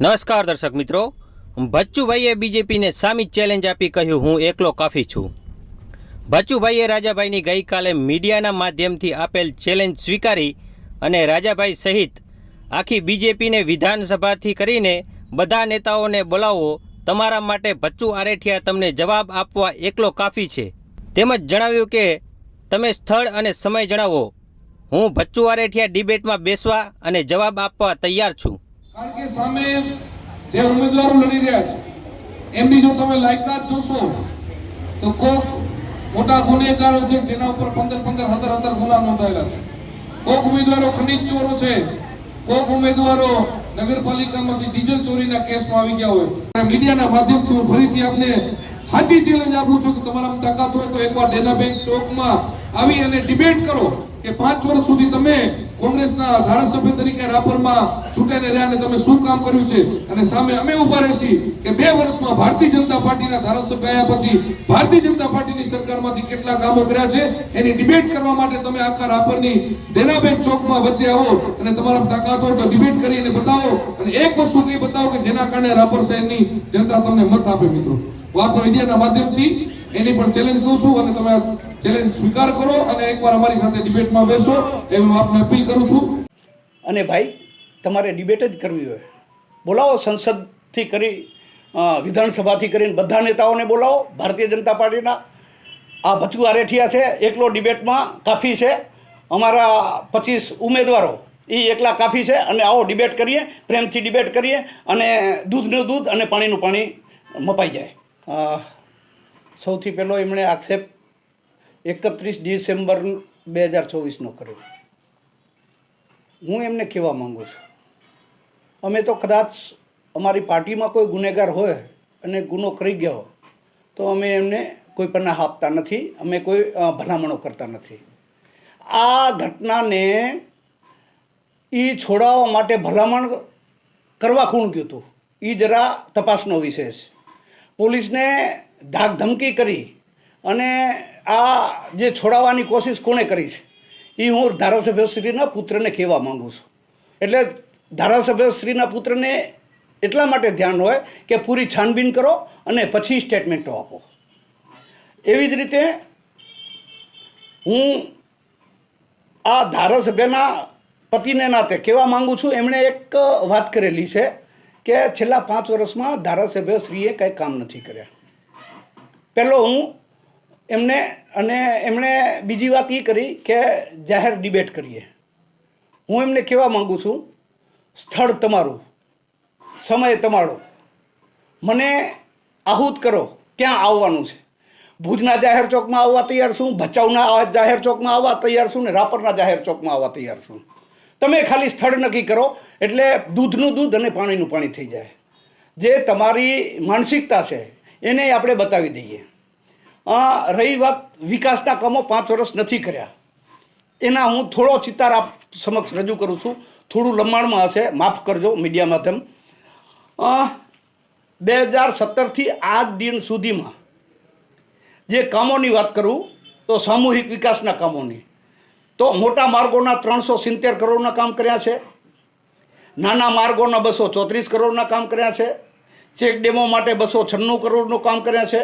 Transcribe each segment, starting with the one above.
નમસ્કાર દર્શક મિત્રો. ભચ્ચુભાઈએ બીજેપીને સામી ચેલેન્જ આપી કહ્યું, હું એકલો કાફી છું. ભચ્ચુભાઈએ રાજાભાઈની ગઈકાલે મીડિયાના માધ્યમથી આપેલ ચેલેન્જ સ્વીકારી અને રાજાભાઈ સહિત આખી બીજેપીને વિધાનસભાથી કરીને બધા નેતાઓને બોલાવો, તમારા માટે ભચ્ચુ આરેઠિયા તમને જવાબ આપવા એકલો કાફી છે. તેમજ જણાવ્યું કે, તમે સ્થળ અને સમય જણાવો. હું ભચ્ચુ આરેઠિયા ડિબેટમાં બેસવા અને જવાબ આપવા તૈયાર છું. કારણ કે સામે જે ઉમેદવારો લડી રહ્યા છે એમની જો તમે લાયકાત જોશો, તો કોક મોટા ગુનેગારો છે, જેના ઉપર પંદર પંદર, હજાર હજાર ગુના નોંધાયેલા છે. કોક ઉમેદવારો ખનીજ ચોરો છે, કોક ઉમેદવારો નગરપાલિકામાંથી ડીઝલ ચોરીના કેસમાં આવી ગયા હોય. મીડિયાના માધ્યમથી હું ફરીથી આપને સાચી ચેલેન્જ આપું છું કે તમારામાં તાકાત હોય તો એકવાર ડેના બેંક ચોકમાં આવી અને ડિબેટ કરો કે પાંચ વર્ષ સુધી તમે કોંગ્રેસના ધારાસભ્ય તરીકે રાપરમાં ચૂંટાઈને રહ્યા અને તમે શું કામ કર્યું છે? અને સામે અમે ઊભા રહેશી કે બે વર્ષમાં ભારતીય જનતા પાર્ટીના ધારાસભ્ય આવ્યા પછી ભારતીય જનતા પાર્ટીની સરકારમાંથી કેટલા કામો કર્યા છે? એની ડિબેટ કરવા માટે તમે આખા રાપરની દેનાબેન ચોકમાં વચ્ચે આવો અને તમારા તાકાત હોય તો ડિબેટ કરીને બતાવો. અને એક વસ્તુ કઈ બતાવો કે જેના કારણે રાપર શહેરની જનતા તમને મત આપે મિત્રો. હું આપનો મીડિયાના માધ્યમથી એની પણ ચેલેન્જ કહું છું અને તમે ચેલેન્જ સ્વીકાર કરો અને એકવાર અમારી સાથે ડિબેટમાં બેસો એ હું આપને અપીલ કરું છું. અને ભાઈ, તમારે ડિબેટ જ કરવી હોય. બોલાવો સંસદથી કરી વિધાનસભાથી કરીને બધા નેતાઓને બોલાવો, ભારતીય જનતા પાર્ટીના. આ ભચુ આરેઠિયા છે, એકલો ડિબેટમાં કાફી છે. અમારા પચીસ ઉમેદવારો એ એકલા કાફી છે અને આવો ડિબેટ કરીએ, પ્રેમથી ડિબેટ કરીએ અને દૂધનું દૂધ અને પાણીનું પાણી મપાઈ જાય. સૌથી પહેલો એમણે આક્ષેપ એકત્રીસ ડિસેમ્બર બે હજાર ચોવીસનો કર્યો. હું એમને કહેવા માગું છું. અમે તો કદાચ અમારી પાર્ટીમાં કોઈ ગુનેગાર હોય અને ગુનો કરી ગયો તો અમે એમને કોઈ પનાહ આપતા નથી, અમે કોઈ ભલામણો કરતા નથી. આ ઘટનાને એ છોડાવવા માટે ભલામણ કરવા કોણ ગયું હતું. એ જરા તપાસનો વિષય છે. પોલીસને ધાકધમકી કરી અને આ જે છોડાવવાની કોશિશ કોણે કરી છે? એ હું ધારાસભ્યશ્રીના પુત્રને કહેવા માગું છું. એટલે ધારાસભ્યશ્રીના પુત્રને એટલા માટે ધ્યાન હોય કે પૂરી છાનબીન કરો અને પછી સ્ટેટમેન્ટો આપો. એવી જ રીતે હું આ ધારાસભ્યના પતિને નાતે કહેવા માગું છું. એમણે એક વાત કરેલી છે કે છેલ્લા પાંચ વર્ષમાં ધારાસભ્યશ્રીએ કંઈ કામ નથી કર્યા. પહેલો હું એમને અને એમણે બીજી વાત એ કરી કે જાહેર ડિબેટ કરીએ. હું એમને કહેવા માંગુ છું? સ્થળ તમારું, સમય તમારો. મને આહુત કરો, ક્યાં આવવાનું છે? ભુજના જાહેર ચોકમાં આવવા તૈયાર છું, ભચાઉના જાહેર ચોકમાં આવવા તૈયાર છું ને રાપરના જાહેર ચોકમાં આવવા તૈયાર છું. તમે ખાલી સ્થળ નક્કી કરો, એટલે દૂધનું દૂધ અને પાણીનું પાણી થઈ જાય. જે તમારી માનસિકતા છે, એને આપણે બતાવી દઈએ. રહી વાત વિકાસના કામો પાંચ વર્ષ નથી કર્યા. એના હું થોડો ચિતાર આપ સમક્ષ રજૂ કરું છું. થોડું લંબાણમાં હશે. માફ કરજો મીડિયા માધ્યમ. બે હજાર સત્તરથી આજ દિન સુધીમાં જે કામોની વાત કરું, તો સામૂહિક વિકાસના કામોની. તો મોટા માર્ગોના ત્રણસો સિત્તેર કરોડના કામ કર્યા છે. નાના માર્ગોના બસો ચોત્રીસ કરોડના કામ કર્યા છે. ચેક ડેમો માટે બસો છન્નું કરોડનું કામ કર્યા છે.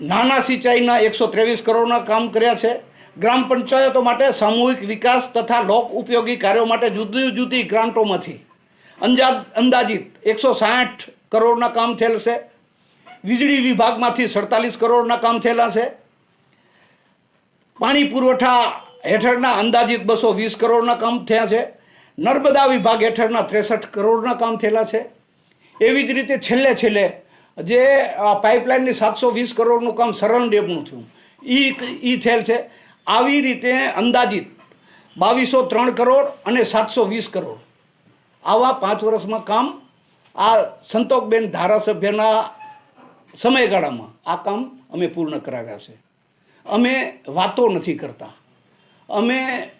નાના સિંચાઈના એકસો ત્રેવીસ કરોડના કામ કર્યા છે. ગ્રામ પંચાયતો માટે સામૂહિક વિકાસ તથા લોક ઉપયોગી કાર્યો માટે જુદી જુદી ગ્રાન્ટોમાંથી અંજાદ અંદાજિત એકસો સાઠ કરોડના કામ થયેલ છે. વીજળી વિભાગમાંથી સડતાલીસ કરોડના કામ થયેલા છે. પાણી પુરવઠા હેઠળના અંદાજિત બસો વીસ કરોડના કામ થયા છે. નર્મદા વિભાગ હેઠળના ત્રેસઠ કરોડના કામ થયેલા છે. એવી જ રીતે છેલ્લે છેલ્લે જે પાઇપલાઇનની સાતસો વીસ કરોડનું કામ સરળ ડેમનું થયું. એ એ થયેલ છે. આવી રીતે અંદાજિત બાવીસો ત્રણ કરોડ અને સાતસો વીસ કરોડ. આવા પાંચ વર્ષમાં કામ આ સંતોકબેન ધારાસભ્યના સમયગાળામાં આ કામ અમે પૂર્ણ કરાવ્યા છે. અમે વાતો નથી કરતા. અમે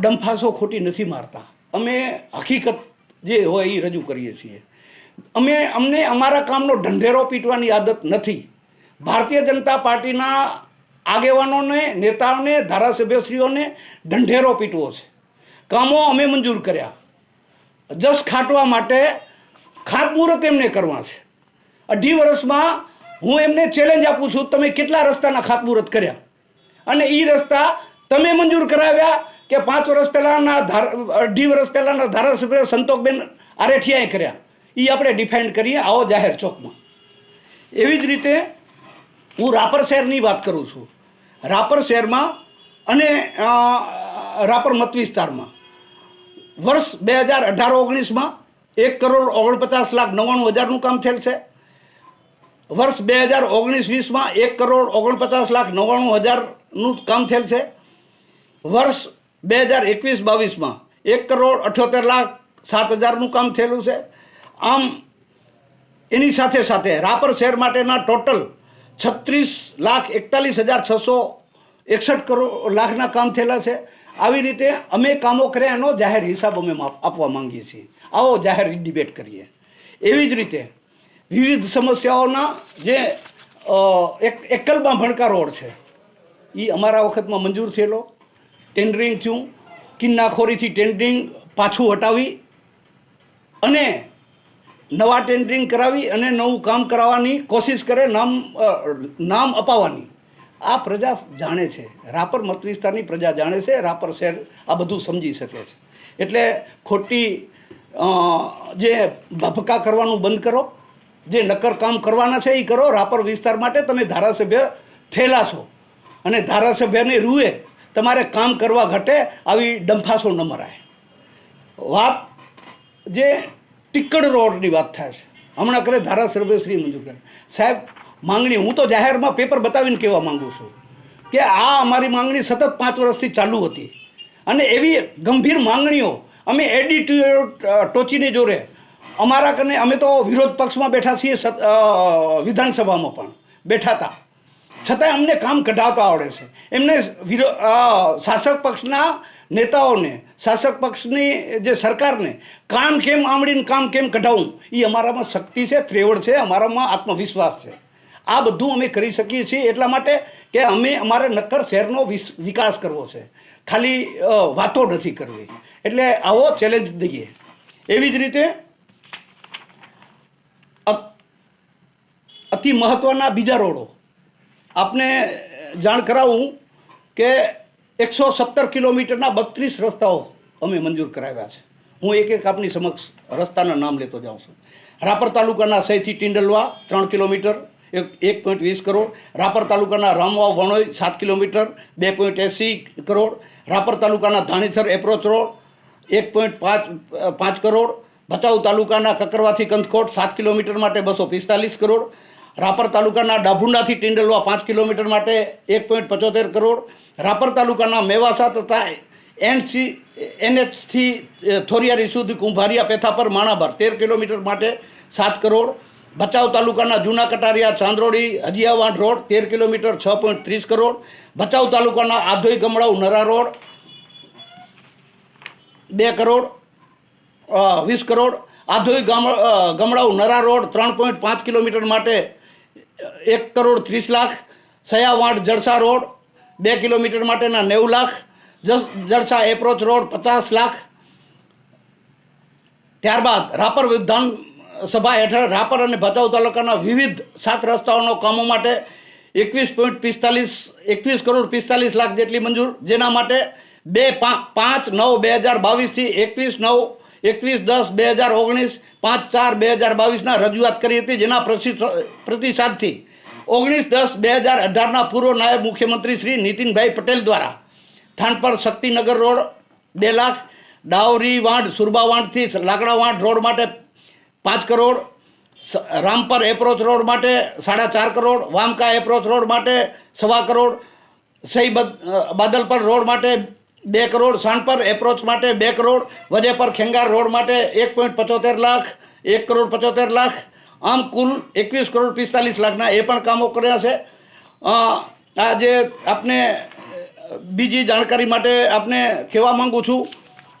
ડંફાસો ખોટી નથી મારતા. અમે હકીકત જે હોય એ રજૂ કરીએ છીએ. અમે અમને અમારા કામનો ઢંઢેરો પીટવાની આદત નથી. ભારતીય જનતા પાર્ટીના આગેવાનોને, નેતાઓને, ધારાસભ્યશ્રીઓને ઢંઢેરો પીટવો છે. કામો અમે મંજૂર કર્યા. જસ ખાટવા માટે ખાતમુહૂર્ત એમને કરવા છે. અઢી વર્ષમાં હું એમને ચેલેન્જ આપું છું, તમે કેટલા રસ્તાના ખાતમુહૂર્ત કર્યા? અને એ રસ્તા તમે મંજૂર કરાવ્યા કે પાંચ વર્ષ પહેલાંના ધાર, અઢી વર્ષ પહેલાંના ધારાસભ્ય સંતોકબેન આરેઠિયાએ કર્યા. એ આપણે ડિફાઇન કરીએ આવો જાહેર ચોકમાં. એવી જ રીતે હું રાપર શહેરની વાત કરું છું. રાપર શહેરમાં અને રાપર મત વિસ્તારમાં વર્ષ બે હજાર અઢાર ઓગણીસમાં એક કરોડ ઓગણપચાસ લાખ નવ્વાણું હજારનું કામ થયેલ છે. વર્ષ બે હજાર ઓગણીસ વીસમાં એક કરોડ ઓગણપચાસ લાખ નવ્વાણું હજારનું કામ થયેલ છે. વર્ષ બે હજાર એકવીસ બાવીસમાં એક કરોડ અઠ્યોતેર લાખ સાત હજારનું કામ થયેલું છે. આમ એની સાથે સાથે રાપર શહેર માટેના ટોટલ છત્રીસ લાખ એકતાલીસ હજાર છસો એકસઠ કરોડ લાખના કામ થયેલા છે. આવી રીતે અમે કામો કર્યા એનો જાહેર હિસાબ અમે આપવા માંગીએ છીએ. આવો જાહેર ડિબેટ કરીએ. એવી જ રીતે વિવિધ સમસ્યાઓના જે એક, એકલમાં ભણકા રોડ છે એ અમારા વખતમાં મંજૂર થયેલો. ટેન્ડરિંગ થયું. કિન્નાખોરીથી ટેન્ડરિંગ પાછું હટાવી અને નવા ટેન્ડરિંગ કરાવી અને નવું કામ કરાવવાની કોશિશ કરે, નામ નામ અપાવવાની. આ પ્રજા જાણે છે. રાપર મત વિસ્તારની પ્રજા જાણે છે. રાપર શહેર આ બધું સમજી શકે છે. એટલે ખોટી જે ભભકા કરવાનું બંધ કરો, જે નક્કર કામ કરવાના છે એ કરો. રાપર વિસ્તાર માટે તમે ધારાસભ્ય થયેલા છો. અને ધારાસભ્યની રૂએ તમારે કામ કરવા ઘટે, આવી ડંફાસો ન મરાય. વાત જે ટિક્કડ રોડની વાત થાય છે. હમણાં કરે ધારાસભ્ય શ્રી મંજૂર કરે સાહેબ, માંગણી, હું તો જાહેરમાં પેપર બતાવીને કહેવા માંગુ છું કે આ અમારી માંગણી સતત પાંચ વર્ષથી ચાલુ હતી. અને એવી ગંભીર માંગણીઓ અમે એડિટિયો ટોચીને જોડે, અમારા કને અમે તો વિરોધ પક્ષમાં બેઠા છીએ વિધાનસભામાં પણ બેઠા હતા. છતાંય અમને કામ કઢાવતા આવડે છે. એમને શાસક પક્ષના નેતાઓને, શાસક પક્ષની જે સરકારને કામ કેમ આંબળીને કામ કેમ કઢાવવું એ અમારામાં શક્તિ છે, ત્રેવડ છે, અમારામાં આત્મવિશ્વાસ છે. આ બધું અમે કરી શકીએ છીએ એટલા માટે કે અમે અમારે નક્કર શહેરનો વિકાસ કરવો છે. ખાલી વાતો નથી કરવી. એટલે આવો ચેલેન્જ દઈએ. એવી જ રીતે અતિ મહત્ત્વના બીજા રોડો. આપને જાણ કરાવું કે એકસો સત્તર કિલોમીટરના બત્રીસ રસ્તાઓ અમે મંજૂર કરાવ્યા છે. હું એક એક આપની સમક્ષ રસ્તાના નામ લેતો જાઉં છું. રાપર તાલુકાના સૈથી ટિંડલવા ત્રણ કિલોમીટર, એક એક પોઈન્ટ વીસ કરોડ. રાપર તાલુકાના રામવાવ વણોઈ સાત કિલોમીટર, બે પોઈન્ટ એંસી કરોડ. રાપર તાલુકાના ધાણીથર એપ્રોચ રોડ, એક પોઈન્ટ પાંચ પાંચ કરોડ. ભચાઉ તાલુકાના કકરવાથી કંથકોટ સાત કિલોમીટર માટે બસો પિસ્તાલીસ કરોડ. રાપર તાલુકાના ડાભુંડાથી ટિંડલવા પાંચ કિલોમીટર માટે એક પોઈન્ટ પચોતેર કરોડ. રાપર તાલુકાના મેવાસા તથા એનસી, એનએચથી થોરિયારી સુધી કુંભારિયા પેથાપર માણાભર તેર કિલોમીટર માટે સાત કરોડ. ભચાઉ તાલુકાના જૂના કટારિયા ચાંદરોડી હજીયાવાડ રોડ તેર કિલોમીટર, છ પોઈન્ટ ત્રીસ કરોડ. ભચાઉ તાલુકાના આધોઈ ગમડાઉ નરા રોડ બે કરોડ વીસ કરોડ. આધોઈ ગામ ગમડાઉ નરા રોડ ત્રણ પોઈન્ટ પાંચ કિલોમીટર માટે એક કરોડ ત્રીસ લાખ સયાવાંટ જળસા રોડ, બે કિલોમીટર માટેના નેવું લાખ જળસા એપ્રોચ રોડ પચાસ લાખ. ત્યારબાદ રાપર વિધાન સભા હેઠળ રાપર અને ભચાઉ તાલુકાના વિવિધ સાત રસ્તાઓનો કામો માટે એકવીસ પોઈન્ટ પિસ્તાલીસ, એકવીસ કરોડ પિસ્તાલીસ લાખ જેટલી મંજૂર, જેના માટે બે પાંચ નવ બે હજાર બાવીસથી એકવીસ નવ એકવીસ દસ બે હજાર ઓગણીસ, પાંચ ચાર બે હજાર બાવીસના રજૂઆત કરી હતી જેના પ્રતિસાદથી. ઓગણીસ દસ બે હજાર અઢારના પૂર્વ નાયબ મુખ્યમંત્રી શ્રી નીતિનભાઈ પટેલ દ્વારા થાનપર શક્તિનગર રોડ, બે લાખ, ડાવરી વાંઢ, સુરબા વાંઢથી લાકડા વાંઢ રોડ માટે પાંચ કરોડ રામપર એપ્રોચ રોડ માટે સાડા ચાર કરોડ, વામકા એપ્રોચ રોડ માટે સવા કરોડ સહી બદ- બાદલપર રોડ માટે બે કરોડ સાણપર એપ્રોચ માટે બે કરોડ વજેપર ખેંગાર રોડ માટે એક પોઈન્ટ પચોતેર લાખ, એક કરોડ પચોતેર લાખ. આમ કુલ એકવીસ કરોડ પિસ્તાલીસ લાખના એ પણ કામો કર્યા છે. આજે જે આપને બીજી જાણકારી માટે આપને કહેવા માગું છું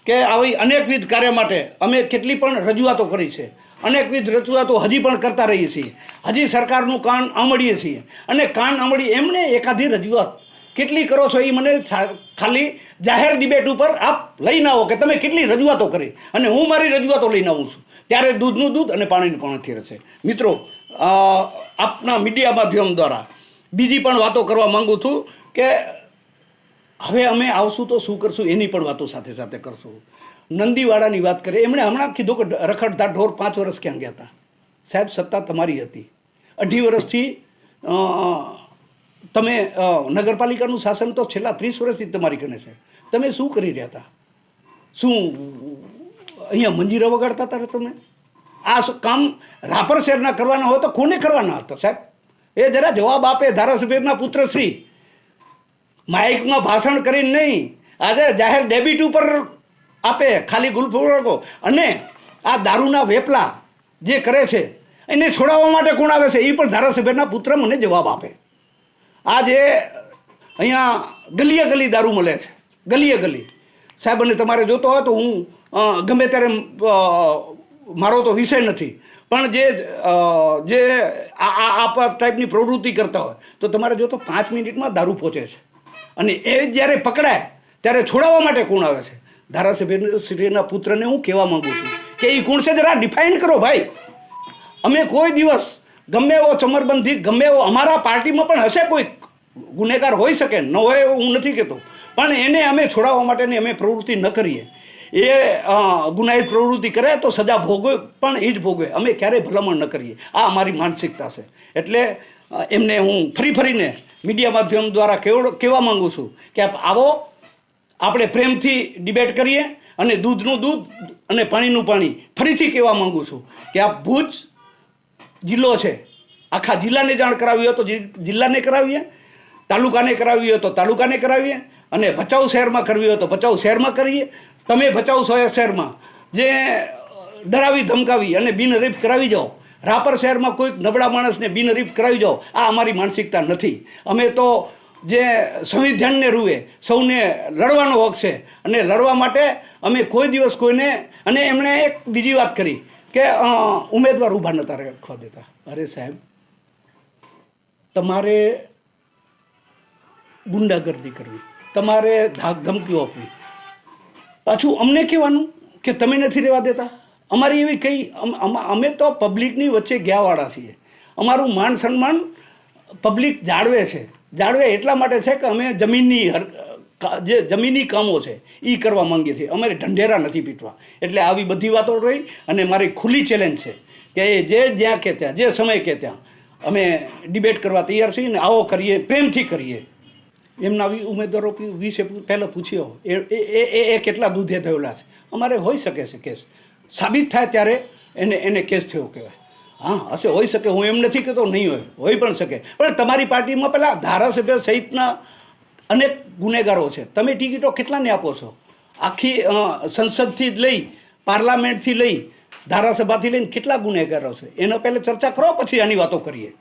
કે આવી અનેકવિધ કાર્ય માટે અમે કેટલી પણ રજૂઆતો કરી છે. અનેકવિધ રજૂઆતો હજી પણ કરતા રહીએ છીએ. હજી સરકારનું કાન આંબળીએ છીએ. અને કાન આંબળી એમને એકાધી રજૂઆત. કેટલી કરો છો એ મને ખાલી જાહેર ડિબેટ ઉપર આપ લઈને આવો કે તમે કેટલી રજૂઆતો કરી. અને હું મારી રજૂઆતો લઈને આવું છું. ત્યારે દૂધનું દૂધ અને પાણીનું પાણીથી રહેશે. મિત્રો આપના મીડિયા માધ્યમ દ્વારા બીજી પણ વાતો કરવા માંગુ છું કે હવે અમે આવશું તો શું કરશું? એની પણ વાતો સાથે સાથે કરશું. નંદીવાડાની વાત કરીએ. એમણે હમણાં કીધું કે રખડતા ઢોર પાંચ વર્ષ ક્યાં ગયા હતા? સાહેબ, સત્તા તમારી હતી. અઢી વર્ષથી તમે નગરપાલિકાનું શાસન તો છેલ્લા ત્રીસ વર્ષથી તમારી કને છે. તમે શું કરી રહ્યા હતા? શું, અહીંયા મંજીરા વગાડતા હતા તમે? આ કામ રાપર શહેરના કરવાના હોય તો કોને કરવાના હતા સાહેબ? એ જરા જવાબ આપે ધારાસભ્યના પુત્રશ્રી. માઇકમાં ભાષણ કરીને નહીં. આજે જાહેર ડેબિટ ઉપર આપે ખાલી ગુલફોડો અને આ દારૂના વેપલા જે કરે છે, એને છોડાવવા માટે કોણ આવે છે? એ પણ ધારાસભ્યના પુત્ર મને જવાબ આપે. આ જે અહીંયા ગલીએ ગલી દારૂ મળે છે. ગલીએ ગલી. સાહેબ, અને તમારે જોતો હોય તો હું ગમે ત્યારે મારો તો વિષય નથી. પણ જે જે આ આ ટાઈપની પ્રવૃત્તિ કરતા હોય, તો તમારે જોતો પાંચ મિનિટમાં દારૂ પહોંચે છે. અને એ જ્યારે પકડાય, ત્યારે છોડાવવા માટે કોણ આવે છે? ધારાસભ્ય શ્રીના પુત્રને હું કહેવા માંગુ છું કે એ કોણ છે? જરા ડિફાઇન કરો ભાઈ. અમે કોઈ દિવસ ગમે એવો ચમરબંધી, ગમે એવો અમારા પાર્ટીમાં પણ હશે કોઈ ગુનેગાર હોઈ શકે, ન હોય એવું હું નથી કહેતો. પણ એને અમે છોડાવવા માટેની અમે પ્રવૃત્તિ ન કરીએ. એ ગુનાહિત પ્રવૃત્તિ કરે તો સજા ભોગવે, પણ એ જ ભોગવે. અમે ક્યારેય ભલામણ ન કરીએ. આ અમારી માનસિકતા છે. એટલે એમને હું ફરી ફરીને મીડિયા માધ્યમ દ્વારા કેવડ, કહેવા માગું છું કે આવો, આપણે પ્રેમથી ડિબેટ કરીએ અને દૂધનું દૂધ અને પાણીનું પાણી ફરીથી કહેવા માગું છું કે આ ભુજ જિલ્લો છે. આખા જિલ્લાને જાણ કરાવી હોય તો જિલ્લાને કરાવીએ, તાલુકાને કરાવી હોય તો તાલુકાને કરાવીએ અને ભચાઉ શહેરમાં કરવી હોય તો ભચાઉ શહેરમાં કરીએ. તમે ભચાઉ શહેર શહેરમાં જે ડરાવી ધમકાવી અને બિનરીફ કરાવી જાઓ, રાપર શહેરમાં કોઈક નબળા માણસને બિનરીફ કરાવી જાઓ, આ અમારી માનસિકતા નથી. અમે તો જે સંવિધાનને રૂએ સૌને લડવાનો હક છે અને લડવા માટે અમે કોઈ દિવસ કોઈને, અને એમણે એક બીજી વાત કરી કે ઉમેદવાર ઊભા નતા રાખવા દેતા. અરે સાહેબ, તમારે ગુંડાગર્દી કરવી, તમારે ધાક ધમકીઓ આપવી. પાછું અમને કહેવાનું કે તમે નથી રહેવા દેતા? અમારી એવી કંઈ, અમ- તો પબ્લિકની વચ્ચે ગયાવાળા છીએ. અમારું માન સન્માન પબ્લિક જાળવે છે. જાળવે એટલા માટે છે કે અમે જમીનની જે જમીની કામો છે એ કરવા માંગીએ છીએ. અમારે ઢંઢેરા નથી પીટવા. એટલે આવી બધી વાતો રહી અને મારી ખુલ્લી ચેલેન્જ છે કે એ જે જ્યાં કે ત્યાં, જે સમય કે ત્યાં, અમે ડિબેટ કરવા તૈયાર છીએ ને આવો કરીએ, પ્રેમથી કરીએ. એમના ઉમેદવારો વિશે પહેલાં પૂછ્યો. એ, એ- એ કેટલા દૂધે થયેલા છે? અમારે હોઈ શકે છે કેસ. સાબિત થાય ત્યારે એને એને કેસ થયો કહેવાય. હા, હશે, હોઈ શકે. હું એમ નથી કહેતો, નહીં હોય. હોઈ પણ શકે. પણ તમારી પાર્ટીમાં પેલા ધારાસભ્ય સહિતના અનેક ગુનેગારો છે. તમે ટિકિટો કેટલાને આપો છો? આખી સંસદથી લઈ, પાર્લામેન્ટથી લઈ, ધારાસભાથી લઈને કેટલા ગુનેગારો છે? એનો પહેલાં ચર્ચા કરો, પછી આની વાતો કરીએ.